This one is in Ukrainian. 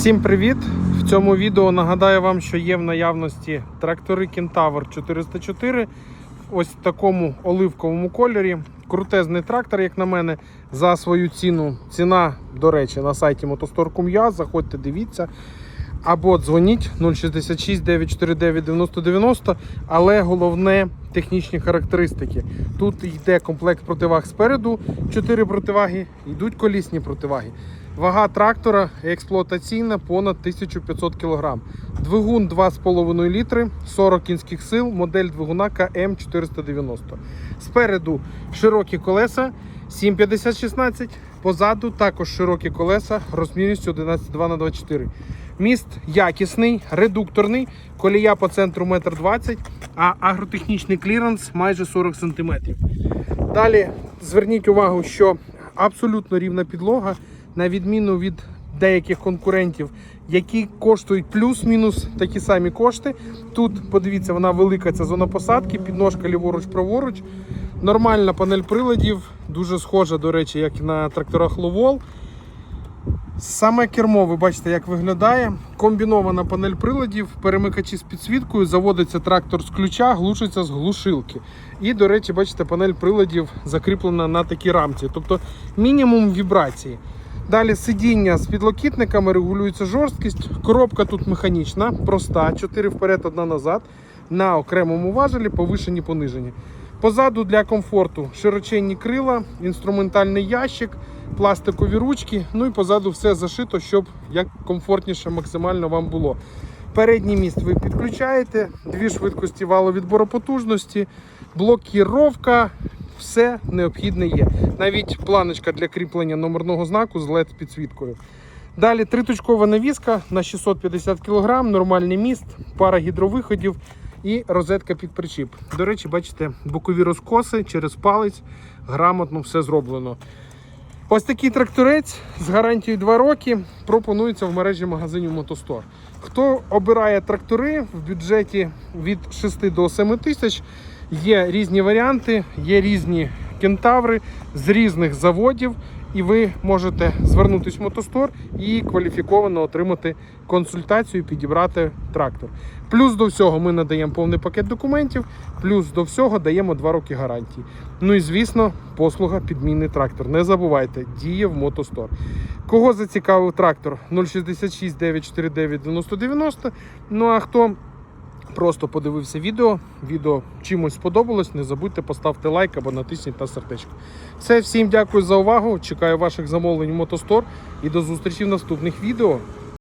Всім привіт! В цьому відео нагадаю вам, що є в наявності трактори Кентавр 404 ось в такому оливковому кольорі. Крутезний трактор, як на мене, за свою ціну. Ціна, до речі, на сайті Motostore.com.ua. Заходьте, дивіться. Або дзвоніть 066 949 9090, але головне технічні характеристики. Тут йде комплект противаг спереду, 4 противаги, йдуть колісні противаги. Вага трактора експлуатаційна понад 1500 кг. Двигун 2,5 літри, 40 кінських сил, модель двигуна КМ490. Спереду широкі колеса 750-16, позаду також широкі колеса розмірністю 11,2 на 24 Міст якісний, редукторний, колія по центру 1,20 м, а агротехнічний кліренс майже 40 см. Далі зверніть увагу, що абсолютно рівна підлога, на відміну від деяких конкурентів, які коштують плюс-мінус такі самі кошти. Тут, подивіться, вона велика ця зона посадки, підножка ліворуч-праворуч. Нормальна панель приладів, дуже схожа, до речі, як на тракторах Ловол. Саме кермо, ви бачите, як виглядає. Комбінована панель приладів, перемикачі з підсвіткою, заводиться трактор з ключа, глушиться з глушилки. І, до речі, бачите, панель приладів закріплена на такій рамці, тобто мінімум вібрації. Далі сидіння з підлокітниками, регулюється жорсткість. Коробка тут механічна, проста, 4 вперед, одна назад. На окремому важелі повишені, понижені. Позаду для комфорту широченні крила, інструментальний ящик, пластикові ручки. Ну і позаду все зашито, щоб як комфортніше максимально вам було. Передній міст ви підключаєте, дві швидкості валовідбору потужності, блокіровка, все необхідне є. Навіть планочка для кріплення номерного знаку з LED підсвіткою. Далі триточкова навіска на 650 кг, нормальний міст, пара гідровиходів і розетка під причіп. До речі, бачите, бокові розкоси через палець, грамотно все зроблено. Ось такий тракторець з гарантією 2 роки пропонується в мережі магазинів Мотостор. Хто обирає трактори в бюджеті від 6 до 7 тисяч, є різні варіанти, є різні кентаври з різних заводів, і ви можете звернутися в Мотостор і кваліфіковано отримати консультацію, підібрати трактор. Плюс до всього ми надаємо повний пакет документів, плюс до всього даємо 2 роки гарантії. Ну і звісно, послуга підмінний трактор. Не забувайте, діє в Мотостор. Кого зацікавив трактор 066 949 9090. Ну а хто просто подивився відео, відео чимось сподобалось, не забудьте поставити лайк або натисніть на сердечко. Все, всім дякую за увагу. Чекаю ваших замовлень в Мотостор і до зустрічі в наступних відео.